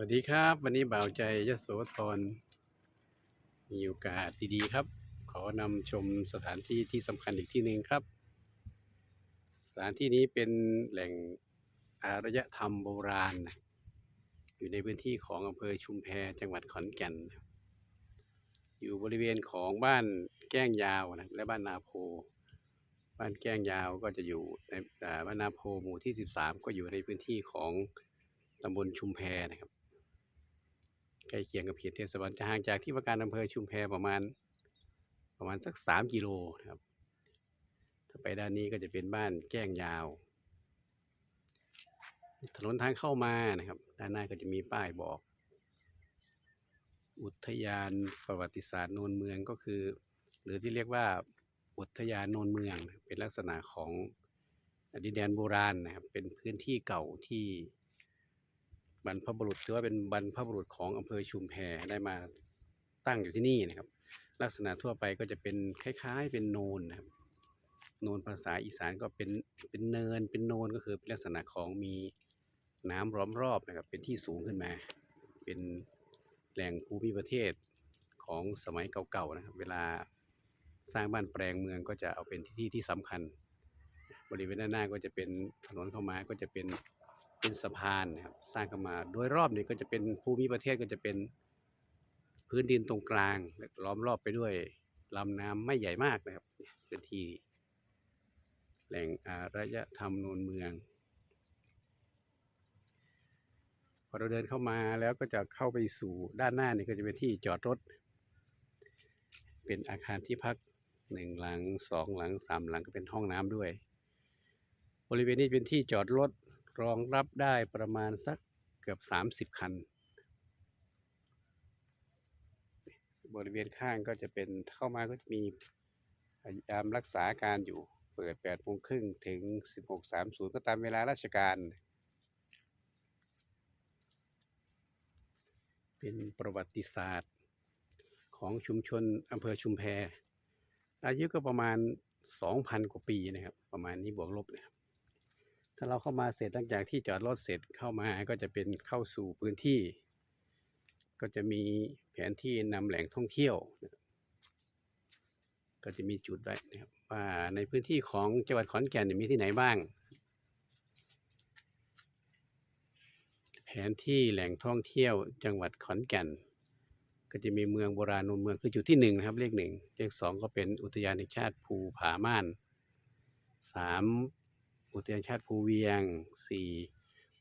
วัสดีครับ วันนี้บ่าวใจยโสธรมีโอกาสดีๆครับ ขอนำชมสถานที่ที่สำคัญอีกที่หนึ่งครับ สถานที่นี้เป็นแหล่งอารยธรรมโบราณนะอยู่ในพื้นที่ของอำเภอชุมแพจังหวัดขอนแก่น อยู่บริเวณของบ้านแก้งยาวนะและบ้านนาโพ บ้านแก้งยาวก็จะอยู่ในบ้านนาโพหมู่ที่ 13 ก็อยู่ในพื้นที่ของตำบลชุมแพนะครับ ใกล้เคียงกับเขตเทศบาลจะห่างจากที่ว่าการอำเภอชุมแพประมาณ ประมาณสักสามกิโลนะครับ ถ้าไปด้านนี้ก็จะเป็นบ้านแก้งยาว ถนนทางเข้ามานะครับ ด้านหน้าก็จะมีป้ายบอก อุทยานประวัติศาสตร์โนนเมืองก็คือ หรือที่เรียกว่าอุทยานโนนเมืองเป็นลักษณะของดินแดนโบราณนะครับเป็นพื้นที่เก่าที่ บรรพบุรุษถือว่าเป็นบรรพบุรุษของอำเภอชุมแพได้มาตั้งอยู่ที่นี่นะครับ ลักษณะทั่วไปก็จะเป็นคล้าย ๆ เป็นโนนนะครับโนนภาษาอีสานก็เป็นเป็นเนินเป็นโนนก็คือเป็นลักษณะของมีน้ำล้อมรอบนะครับเป็นที่สูงขึ้นมา เป็นแหล่งภูมิประเทศของสมัยเก่าๆนะครับ เวลาสร้างบ้านแปลงเมืองก็จะเอาเป็นที่ที่สำคัญ บริเวณด้านหน้าก็จะเป็นถนนเข้ามาก็จะเป็น เป็นสะพานนะครับ สร้างเข้ามา โดยรอบนี้ก็จะเป็นภูมิประเทศก็จะเป็นพื้นดินตรงกลางละล้อมรอบไปด้วยลำน้ำไม่ใหญ่มากนะครับเป็นที่แหล่งอารยธรรมโนนเมือง พอเราเดินเข้ามาแล้วก็จะเข้าไปสู่ด้านหน้านี่ก็จะเป็นที่จอดรถ เป็นอาคารที่พักหนึ่งหลังสองหลังสามหลังก็เป็นห้องน้ำด้วย บริเวณนี้เป็นที่จอดรถ รองรับได้ประมาณสักเกือบสามสิบคัน บริเวณข้างก็จะเป็นเข้ามาก็จะมียามรักษาการอยู่เปิดแปดโมงครึ่งถึงสิบหกสามศูนย์ก็ตามเวลาราชการ เป็นประวัติศาสตร์ของชุมชนอำเภอชุมแพ อายุก็ประมาณ 2,000 กว่าปีนะครับ ประมาณนี้บวกลบนะครับ ถ้าเราเข้ามาเสร็จหลังจากที่จอดรถเสร็จเข้ามาก็จะเป็นเข้าสู่พื้นที่ ก็จะมีแผนที่นำแหล่งท่องเที่ยว ก็จะมีจุดไว้นะครับว่าในพื้นที่ของจังหวัดขอนแก่นมีที่ไหนบ้าง แผนที่แหล่งท่องเที่ยวจังหวัดขอนแก่น ก็จะมีเมืองโบราณนนเมืองคือจุดที่หนึ่งนะครับเลขหนึ่งเลขสองก็เป็นอุทยานแห่งชาติภูผาม่านสาม อุทยานชาติภูเวียงสี่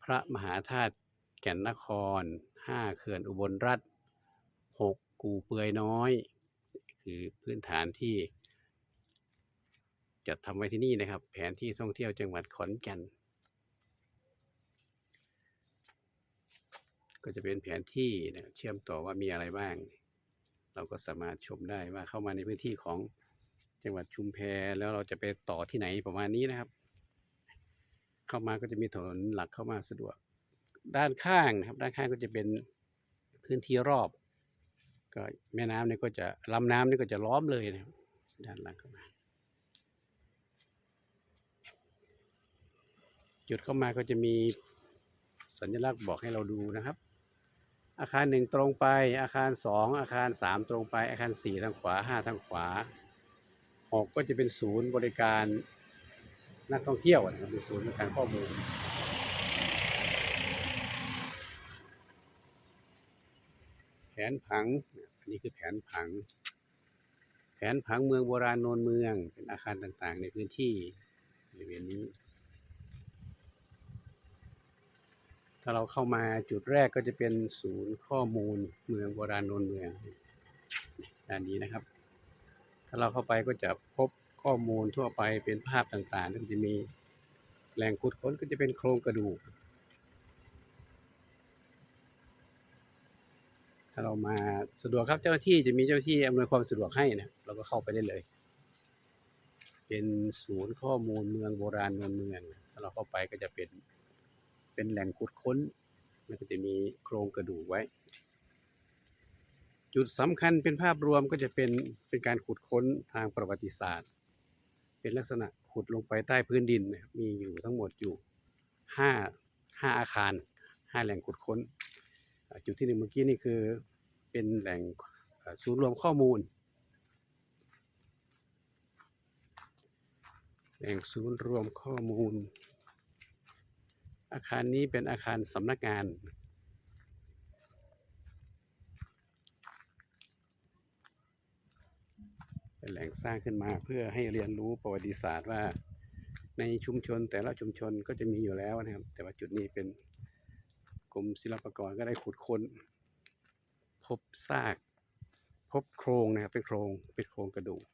พระมหาธาตุแก่นนครห้าเขื่อนอุบลรัฐหกกูเปือยน้อย คือพื้นฐานที่จัดทำไว้ที่นี่นะครับ แผนที่ท่องเที่ยวจังหวัดขอนแก่นก็จะเป็นแผนที่นะเชื่อมต่อว่ามีอะไรบ้าง เราก็สามารถชมได้ว่าเข้ามาในพื้นที่ของจังหวัดชุมแพแล้วเราจะไปต่อที่ไหนประมาณนี้นะครับ เข้ามาก็จะมีถนนหลักเข้ามาสะดวก ด้านข้างนะครับ ด้านข้างก็จะเป็นพื้นที่รอบ ก็แม่น้ำเนี่ยก็จะลำน้ำนี่ก็จะล้อมเลยนะครับด้านหลังเข้ามา จุดเข้ามาก็จะมีสัญลักษณ์บอกให้เราดูนะครับ อาคารหนึ่งตรงไป อาคารสองอาคารสามตรงไป อาคารสี่ทางขวาห้าทางขวาหกก็จะเป็นศูนย์บริการ นักท่องเที่ยวนะครับเป็นศูนย์การข้อมูลแผนผังอันนี้คือแผนผัง แผนผังเมืองโบราณโนนเมือง เป็นอาคารต่างๆ ในพื้นที่บริเวณนี้ ถ้าเราเข้ามาจุดแรกก็จะเป็นศูนย์ข้อมูลเมืองโบราณโนนเมืองด้านนี้นะครับ ถ้าเราเข้าไปก็จะพบ ข้อมูลทั่วไปเป็นภาพต่างๆแล้วก็จะมีแหล่งขุดค้นก็จะเป็นโครงกระดูก ถ้าเรามาสะดวกครับเจ้าหน้าที่จะมีเจ้าหน้าที่อำนวยความสะดวกให้นะเราก็เข้าไปได้เลย เป็นศูนย์ข้อมูลเมืองโบราณโนนเมือง ถ้าเราเข้าไปก็จะเป็นเป็นแหล่งขุดค้นแล้วก็จะมีโครงกระดูกไว้ จุดสำคัญเป็นภาพรวมก็จะเป็นเป็นการขุดค้นทางประวัติศาสตร์ เป็นลักษณะขุดลงไปใต้พื้นดินนะครับมีอยู่ทั้งหมดอยู่ห้าห้าอาคารห้าแหล่งขุดค้น จุดที่หนึ่งเมื่อกี้นี่คือเป็นแหล่งศูนย์รวมข้อมูล แหล่งศูนย์รวมข้อมูล อาคารนี้เป็นอาคารสำนักงาน เป็นแหล่งสร้างขึ้นมาเพื่อให้เรียนรู้ประวัติศาสตร์ว่า ในชุมชนแต่ละชุมชนก็จะมีอยู่แล้วนะครับ แต่ว่าจุดนี้เป็นกรมศิลปากรก็ได้ขุดค้น พบซาก พบโครงนะครับเป็นโครงเป็นโครงกระดูก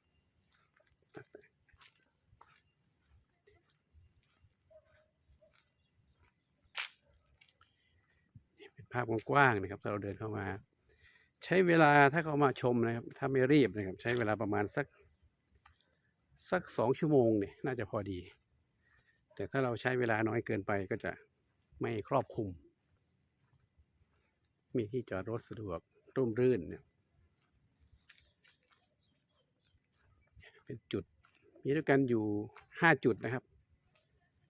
ภาพกว้างๆนะครับถ้าเราเดินเข้ามา ใช้เวลาถ้าเขามาชมนะครับ ถ้าไม่รีบนะครับ ใช้เวลาประมาณสักสักสองชั่วโมงเนี่ยน่าจะพอดี แต่ถ้าเราใช้เวลาน้อยเกินไปก็จะไม่ครอบคลุม มีที่จอดรถสะดวกร่มรื่นเนี่ยเป็นจุด มีด้วยกันอยู่ห้าจุดนะครับ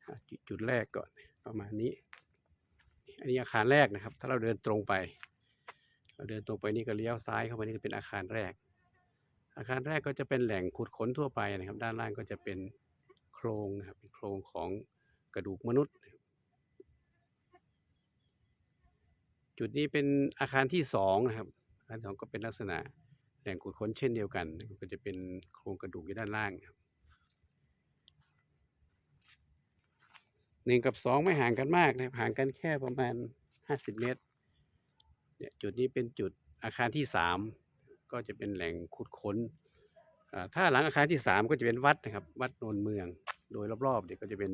อะจุดจุดแรกก่อนประมาณนี้ อันนี้อาคารแรกนะครับ ถ้าเราเดินตรงไป เดินตรงไปนี่ก็เลี้ยวซ้ายเข้าไปนี่ก็เป็นอาคารแรก อาคารแรกก็จะเป็นแหล่งขุดค้นทั่วไปนะครับ ด้านล่างก็จะเป็นโครงนะครับเป็นโครงของกระดูกมนุษย์ จุดนี้เป็นอาคารที่สองนะครับอาคารสองก็เป็นลักษณะแหล่งขุดค้นเช่นเดียวกัน ก็จะเป็นโครงกระดูกอยู่ด้านล่างครับหนึ่งกับสองไม่ห่างกันมากนะครับห่างกันแค่ประมาณห้าสิบเมตร เนี่ยจุดนี้เป็นจุดอาคารที่สามก็จะเป็นแหล่งขุดค้นถ้าหลังอาคารที่สามก็จะเป็นวัดนะครับ วัดโนนเมือง โดยรอบๆเนี่ยก็จะเป็น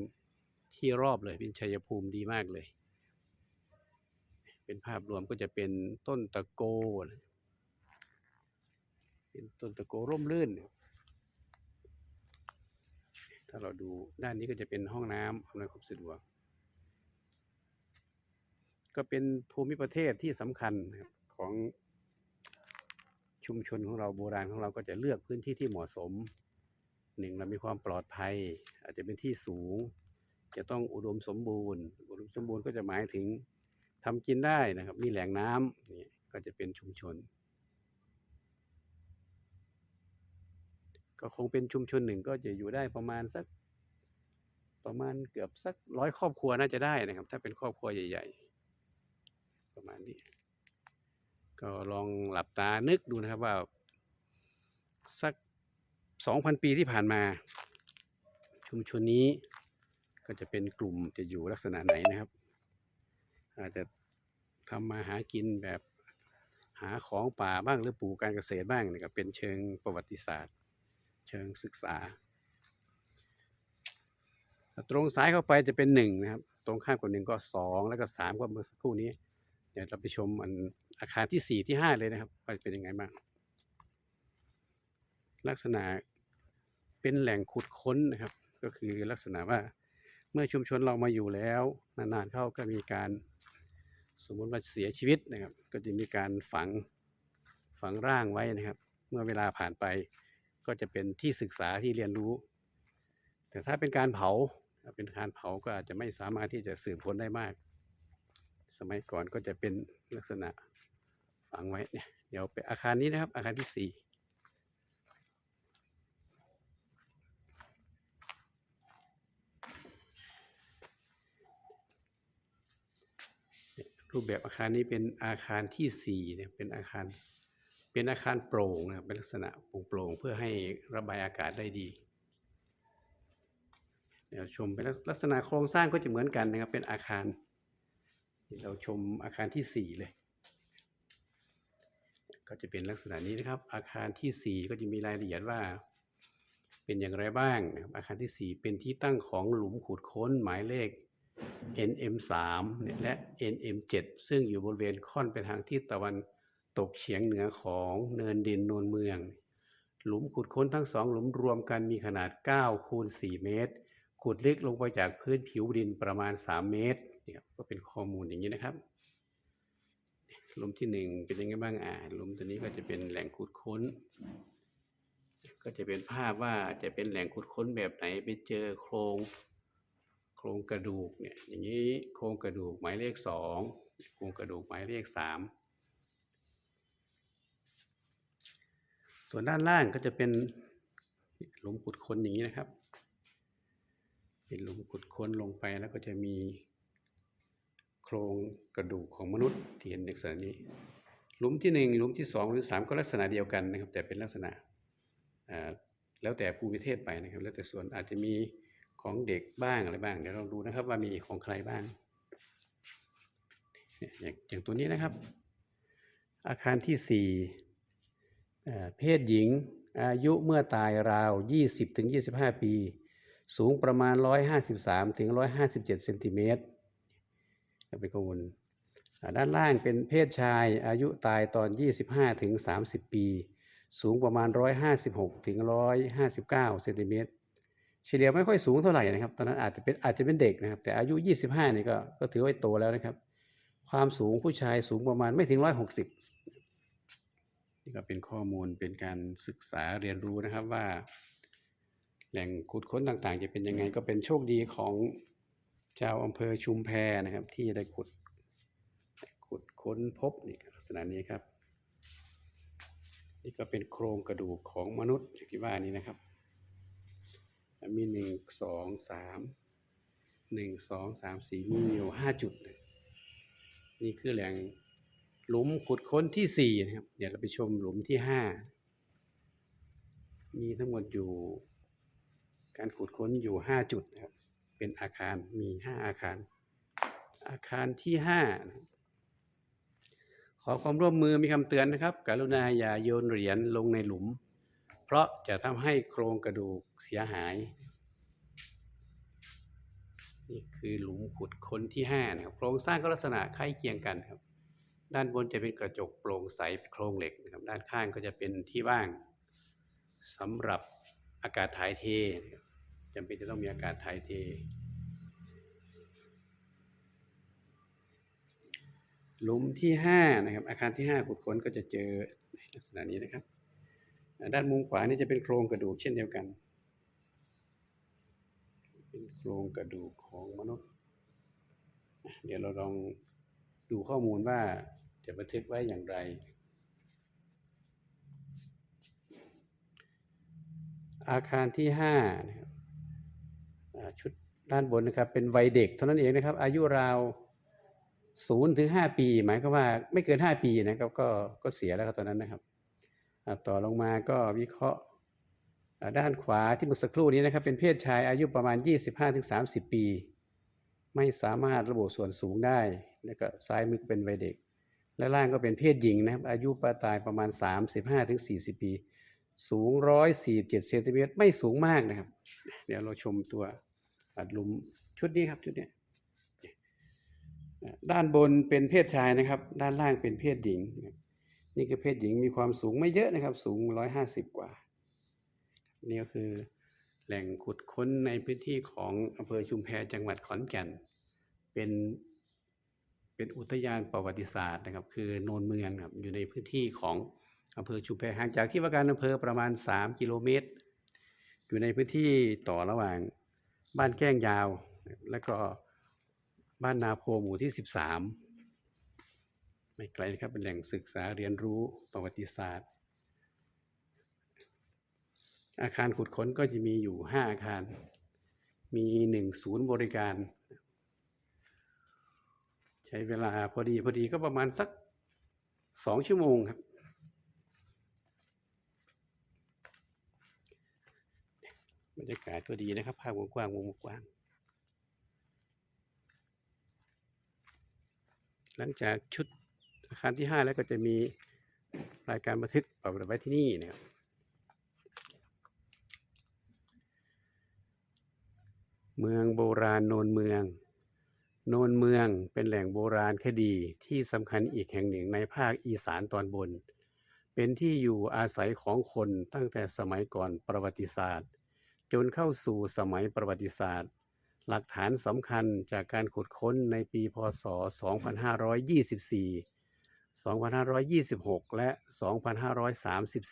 ที่รอบเลยเป็นชัยภูมิดีมากเลย เป็นภาพรวมก็จะเป็นต้นตะโกนเป็นต้นตะโกร่มรื่น ถ้าเราดูด้านนี้ก็จะเป็นห้องน้ำอำนวยความสะดวก ก็เป็นภูมิประเทศที่สำคัญของชุมชนของเราโบราณของเราก็จะเลือกพื้นที่ที่เหมาะสมหนึ่งเรามีความปลอดภัย อาจจะเป็นที่สูง จะต้องอุดมสมบูรณ์ อุดมสมบูรณ์ก็จะหมายถึงทำกินได้นะครับ มีแหล่งน้ำนี่ก็จะเป็นชุมชน ก็คงเป็นชุมชนหนึ่งก็จะอยู่ได้ประมาณสักประมาณเกือบสักร้อยครอบครัวน่าจะได้นะครับ ถ้าเป็นครอบครัวใหญ่ ๆ ประมาณนี้ ก็ลองหลับตานึกดูนะครับว่า สักสองพันปีที่ผ่านมา ชุมชนนี้ก็จะเป็นกลุ่มจะอยู่ลักษณะไหนนะครับ อาจจะทำมาหากินแบบหาของป่าบ้างหรือปลูกการเกษตรบ้างนี่ก็เป็นเชิงประวัติศาสตร์ เชิงศึกษา ตรงซ้ายเข้าไปจะเป็นหนึ่งนะครับ ตรงข้ามกับหนึ่งก็สองแล้วก็สามก็เมื่อสักครู่นี้ ดี๋ยวเราไปชมอันอาคารที่สี่ที่ห้าเลยนะครับว่าเป็นยังไงบ้างลักษณะเป็นแหล่งขุดค้นนะครับ ก็คือลักษณะว่าเมื่อชุมชนเรามาอยู่แล้วนานๆเข้าก็มีการสมมติว่าเสียชีวิตนะครับ ก็จะมีการฝังฝังร่างไว้นะครับ เมื่อเวลาผ่านไปก็จะเป็นที่ศึกษาที่เรียนรู้ แต่ถ้าเป็นการเผาถ้าเป็นการเผาก็อาจจะไม่สามารถที่จะสืบค้นได้มาก สมัยก่อนก็จะเป็นลักษณะฝังไว้เนี่ย เดี๋ยวไปอาคารนี้นะครับ อาคารที่สี่รูปแบบอาคารนี้เป็นอาคารที่สี่เนี่ยเป็นอาคารเป็นอาคารโปร่งนะเป็นลักษณะโปร่งๆเพื่อให้ระบายอากาศได้ดีเดี๋ยวชมเป็นลักษณะโครงสร้างก็จะเหมือนกันนะครับเป็นอาคาร เราชมอาคารที่สี่เลย ก็จะเป็นลักษณะนี้นะครับ อาคารที่สี่ก็จะมีรายละเอียดว่า เป็นอย่างไรบ้างนะครับอาคารที่สี่เป็นที่ตั้งของหลุมขุดค้นหมายเลข NM3 และ NM7 ซึ่งอยู่บริเวณค่อนไปทางทิศตะวันตกเฉียงเหนือของเนินดินโนนเมือง หลุมขุดค้นทั้งสองหลุมรวมกันมีขนาด9คูณ4เมตร ขุดลึกลงไปจากพื้นผิวดินประมาณ 3 เมตร นี่ยก็เป็นข้อมูลอย่างนี้นะครับหลุมที่หนึ่งเป็นยังไงบ้างอ่าหลุมตัวนี้ก็จะเป็นแหล่งขุดค้น ก็จะเป็นภาพว่าจะเป็นแหล่งขุดค้นแบบไหนไปเจอโครงโครงกระดูกเนี่ยอย่างนี้โครงกระดูกหมายเลขสองโครงกระดูกหมายเลขสามส่วนด้านล่างก็จะเป็นหลุมขุดค้นอย่างนี้นะครับ เป็นหลุมขุดค้นลงไปแล้วก็จะมี โครงกระดูกของมนุษย์ที่เห็นในลักษณะนี้ หลุมที่หนึ่งหลุมที่สองหลุมที่สามก็ลักษณะเดียวกันนะครับ แต่เป็นลักษณะแล้วแต่ภูมิประเทศไปนะครับ แล้วแต่ส่วนอาจจะมีของเด็กบ้างอะไรบ้างเดี๋ยวเราดูนะครับว่ามีของใครบ้างอย่างอย่างตัวนี้นะครับ อาคารที่สี่เพศหญิงอายุเมื่อตายราว 20ถึง25 ปี สูงประมาณ 153ถึง157เซนติเมตร อย่าไปกังวลด้านล่างเป็นเพศชายอายุตายตอน 25ถึง30 ปี สูงประมาณ 156ถึง159เซนติเมตรเฉลี่ยไม่ค่อยสูงเท่าไหร่นะครับ ตอนนั้นอาจจะเป็นอาจจะเป็นเด็กนะครับ แต่อายุ 25นี่ก็ก็ถือว่าโตแล้วนะครับ ความสูงผู้ชายสูงประมาณไม่ถึง 160 นี่ก็เป็นข้อมูลเป็นการศึกษาเรียนรู้นะครับว่า แหล่งขุดค้นต่างๆ จะเป็นยังไงก็เป็นโชคดีของ ชาวอำเภอชุมแพนะครับ ที่ได้ขุดขุดค้นพบนี่ลักษณะนี้ครับ นี่ก็เป็นโครงกระดูกของมนุษย์อย่างที่ว่านี้นะครับมีหนึ่งสองสามหนึ่งสองสามสี่มีอยู่ห้าจุด นี่คือแหล่งหลุมขุดค้นที่สี่นะครับ เดี๋ยวเราไปชมหลุมที่ห้ามีทั้งหมดอยู่ การขุดค้นอยู่ห้าจุดนะครับ เป็นอาคารมีห้าอาคาร อาคารที่ห้าขอความร่วมมือมีคำเตือนนะครับ กรุณาอย่าโยนเหรียญลงในหลุม เพราะจะทำให้โครงกระดูกเสียหาย นี่คือหลุมขุดค้นที่ห้านะครับ โครงสร้างก็ลักษณะใกล้ายเคียงกันครับ ด้านบนจะเป็นกระจกโปร่งใสโครงเหล็กนะครับ ด้านข้างก็จะเป็นที่ว่างสำหรับอากาศถ่ายเทนะครับ จำเป็นจะต้องมีอากาศถ่ายเท หลุมที่ห้านะครับ อาคารที่ห้าขุดค้นก็จะเจอลักษณะนี้นะครับ ด้านมุมขวานี่จะเป็นโครงกระดูกเช่นเดียวกัน เป็นโครงกระดูกของมนุษย์ เดี๋ยวเราลองดูข้อมูลว่าจะบันทึกไว้อย่างไรอาคารที่ห้านะครับอ่า ชุดด้านบนนะครับเป็นวัยเด็กเท่านั้นเองนะครับ อายุราวศูนย์ถึงห้าปี หมายความว่าไม่เกินห้าปีนะครับก็ก็เสียแล้วครับตอนนั้นนะครับต่อลงมาก็วิเคราะห์ด้านขวาที่เมื่อสักครู่นี้นะครับ เป็นเพศชายอายุประมาณ 25-30 ปี ไม่สามารถระบุส่วนสูงได้ แล้วก็ซ้ายมือก็เป็นวัยเด็ก และล่างก็เป็นเพศหญิงนะครับ อายุประตายประมาณ 35-40 ปี สูง 147เซนติเมตรไม่สูงมากนะครับ เดี๋ยวเราชมตัว อัดหลุมชุดนี้ครับชุดนี้ด้านบนเป็นเพศชายนะครับ ด้านล่างเป็นเพศหญิง นี่คือเพศหญิงมีความสูงไม่เยอะนะครับ สูง 150 กว่า นี่ก็คือแหล่งขุดค้นในพื้นที่ของอำเภอชุมแพจังหวัดขอนแก่น เป็นเป็นอุทยานประวัติศาสตร์นะครับ คือโนนเมืองครับอยู่ในพื้นที่ของอำเภอชุมแพห่างจากที่ว่าการอำเภอประมาณ 3 กิโลเมตร อยู่ในพื้นที่ต่อระหว่าง บ้านแก้งยาว แล้วก็บ้านนาโพหมู่ที่ 13 ไม่ไกลนะครับ เป็นแหล่งศึกษาเรียนรู้ประวัติศาสตร์ อาคารขุดค้นก็จะมีอยู่ 5 อาคาร มีหนึ่งศูนย์บริการ ใช้เวลาพอดีพอดีก็ประมาณสักสองชั่วโมงครับ รยากาศก็ดีนะครับ ภาพกว้างๆมุมกว้าง หลังจากชุดอาคารที่ 5 แล้วก็จะมีรายการบันทึกปรับไว้ที่นี่นะครับเมืองโบราณโนนเมือง โนนเมืองเป็นแหล่งโบราณคดีที่สำคัญอีกแห่งหนึ่งในภาคอีสานตอนบน เป็นที่อยู่อาศัยของคนตั้งแต่สมัยก่อนประวัติศาสตร์ จนเข้าสู่สมัยประวัติศาสตร์ หลักฐานสำคัญจากการขุดค้นในปีพศ 2524 2526 และ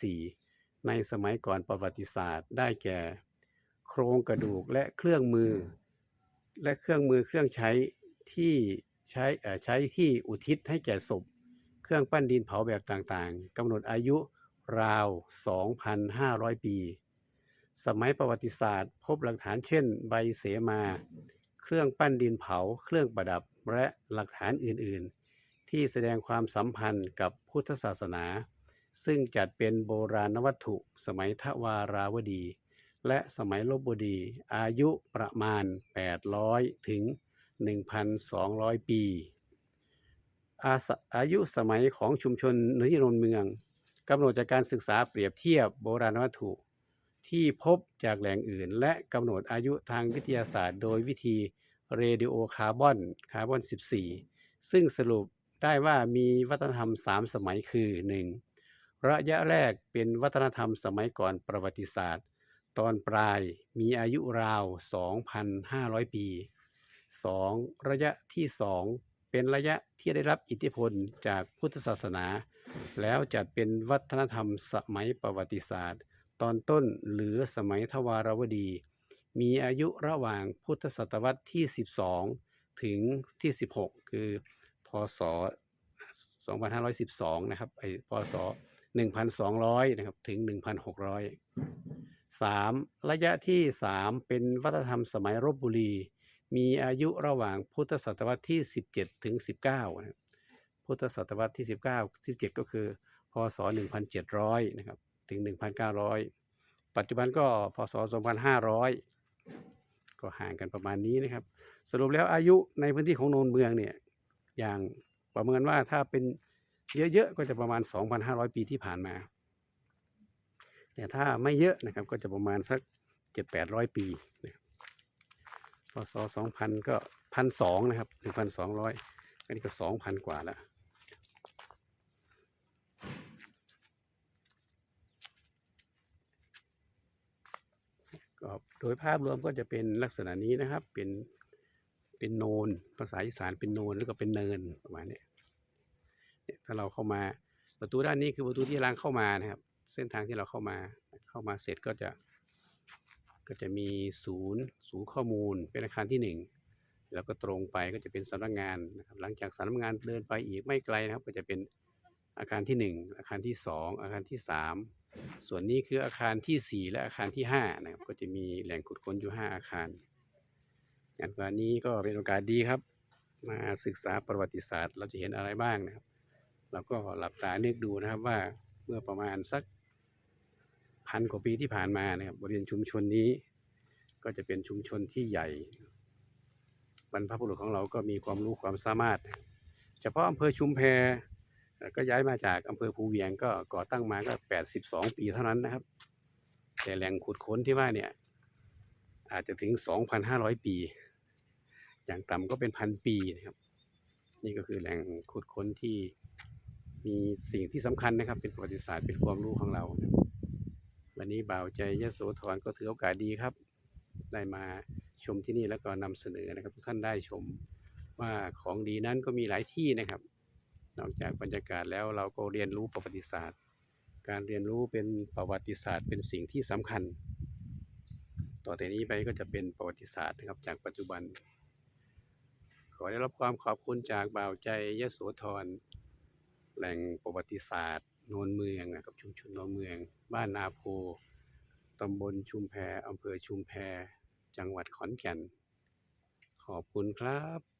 2534 ในสมัยก่อนประวัติศาสตร์ได้แก่ โครงกระดูกและเครื่องมือ และเครื่องมือเครื่องใช้ที่ใช้ใช้ที่อุทิศให้แก่ศพ เครื่องปั้นดินเผาแบบต่างๆกำหนดอายุราว 2,500 ปี สมัยประวัติศาสตร์ พบหลักฐานเช่น ใบเสมา เครื่องปั้นดินเผา เครื่องประดับ และหลักฐานอื่นๆ ที่แสดงความสัมพันธ์กับพุทธศาสนา ซึ่งจัดเป็นโบราณวัตถุ สมัยทวาราวดี และสมัยลบดีอายุประมาณ 800 ถึง 1,200 ปี อาสอายุสมัยของชุมชนนิรนเมืองกำหนดจากการศึกษาเปรียบเทียบโบราณวัตถุ ที่พบจากแหล่งอื่น และกำหนดอายุทางวิทยาศาสตร์ โดยวิธีเรดิโอคาร์บอนคาร์บอน 14 ซึ่งสรุปได้ว่ามีวัฒนธรรม 3 สมัยคือ 1. ระยะแรกเป็นวัฒนธรรมสมัยก่อนประวัติศาสตร์ ตอนปลายมีอายุราว 2,500 ปี 2. ระยะที่ 2 เป็นระยะที่ได้รับอิทธิพลจากพุทธศาสนา แล้วจัดเป็นวัฒนธรรมสมัยประวัติศาสตร์ ตอนต้นหรือสมัยทวารวดี มีอายุระหว่างพุทธศตวรรษที่ 12 ถึงที่ 16 คือ พศ 2512 นะครับไอพศ 1,200 นะครับ ถึง 1,600 3. ระยะที่ 3 เป็นวัฒนธรรมสมัยรบบุรี มีอายุระหว่างพุทธศตวรรษที่ 17 ถึง 19 นะพุทธศตวรรษที่ 19 17 ก็คือ พศ 1,700 นะครับ ถึง 1,900 ปัจจุบันก็พศ 2,500 ก็ห่างกันประมาณนี้นะครับ สรุปแล้วอายุในพื้นที่ของโนนเมืองเนี่ยอย่างประเมินว่าถ้าเป็นเยอะๆก็จะประมาณ 2,500 ปีที่ผ่านมา แต่ถ้าไม่เยอะนะครับก็จะประมาณสัก 7-800 ปีนะพศ 2,000 ก็ 1,200 นะครับ 1,200 อันนี้ก็ 2,000 กว่าแล้ว ก็โดยภาพรวมก็จะเป็นลักษณะนี้นะครับ เป็นเป็นโนน ภาษาอีสานเป็นโนนแล้วก็เป็นเนินประมาณนี้เนี่ยถ้าเราเข้ามาประตูด้านนี้คือประตูที่ล้างเข้ามานะครับ เส้นทางที่เราเข้ามาเข้ามาเสร็จก็จะก็จะมีศูนย์ศูนย์ข้อมูลเป็นอาคารที่หนึ่งแล้วก็ตรงไปก็จะเป็นสำนักงานนะครับหลังจากสำนักงานเดินไปอีกไม่ไกลนะครับ ก็จะเป็นอาคารที่หนึ่งอาคารที่สองอาคารที่สาม ส่วนนี้คืออาคารที่สี่และอาคารที่ห้านะครับ ก็จะมีแหล่งขุดค้นอยู่ห้าอาคารงานวันนี้ก็เป็นโอกาสดีครับ มาศึกษาประวัติศาสตร์ เราจะเห็นอะไรบ้างนะครับ เราก็หลับตานึกดูนะครับว่าเมื่อประมาณสักพันกว่าปีที่ผ่านมานะครับบริเวณชุมชนนี้ ก็จะเป็นชุมชนที่ใหญ่บรรพบุรุษของเราก็มีความรู้ความสามารถ เฉพาะอำเภอชุมแพ ก็ย้ายมาจากอำเภอภูเวียงก็ก่อตั้งมาก็ 82 ปีเท่านั้นนะครับ แต่แหล่งขุดค้นที่ว่าเนี่ย อาจจะถึง 2,500 ปี อย่างต่ำก็เป็นพันปีนะครับ นี่ก็คือแหล่งขุดค้นที่มีสิ่งที่สำคัญนะครับ เป็นประวัติศาสตร์เป็นความรู้ของเรา วันนี้บ่าวใจยโสธรก็ถือโอกาสดีครับ ได้มาชมที่นี่แล้วก็นำเสนอนะครับ ทุกท่านได้ชมว่าของดีนั้นก็มีหลายที่นะครับ นอกจากบรรยากาศแล้วเราก็เรียนรู้ประวัติศาสตร์ การเรียนรู้เป็นประวัติศาสตร์ เป็นสิ่งที่สำคัญ ต่อแต่นี้ไปก็จะเป็นประวัติศาสตร์นะครับจากปัจจุบัน ขอได้รับความขอบคุณจากบ่าวใจยโสธรแหล่งประวัติศาสตร์โนนเมืองนะครับชุมชนโนนเมือง บ้านนาโพตำบลชุมแพอำเภอชุมแพ จังหวัดขอนแก่น ขอบคุณครับ